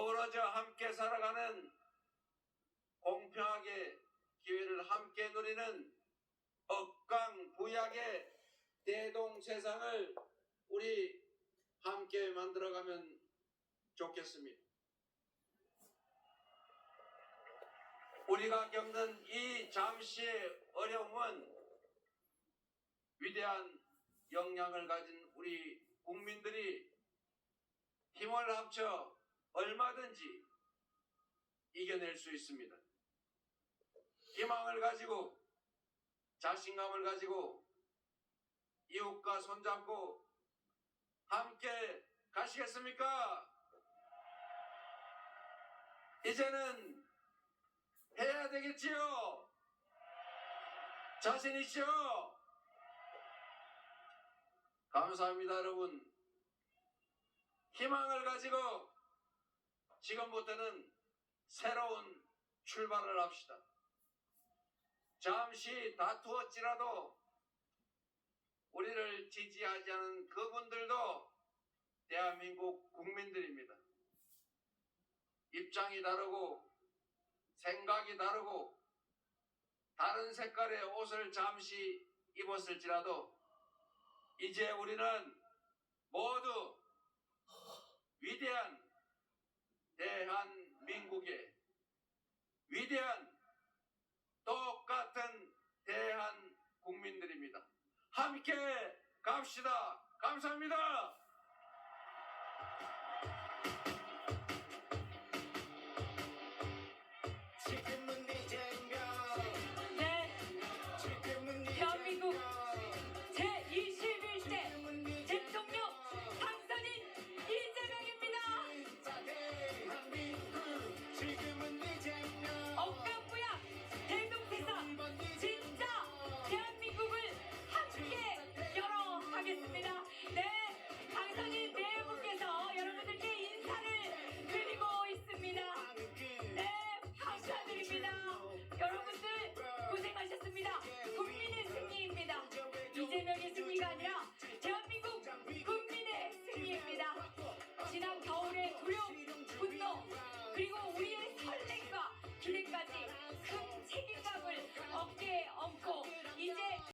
어우러져 함께 살아가는 공평하게 기회를 함께 누리는 억강부약의 대동 세상을 우리 함께 만들어가면 좋겠습니다. 우리가 겪는 이 잠시의 어려움은 위대한 역량을 가진 우리 국민들이 힘을 합쳐 얼마든지 이겨낼 수 있습니다. 희망을 가지고 자신감을 가지고 이웃과 손잡고 함께 가시겠습니까? 이제는 해야 되겠지요? 자신이시죠? 감사합니다, 여러분. 희망을 가지고 지금부터는 새로운 출발을 합시다. 잠시 다투었지라도 우리를 지지하지 않은 그분들도 대한민국 국민들입니다. 입장이 다르고 생각이 다르고 다른 색깔의 옷을 잠시 입었을지라도 이제 우리는 모두 위대한 대한민국의 위대한 똑같은 대한 국민들입니다. 함께 갑시다. 감사합니다. 지금은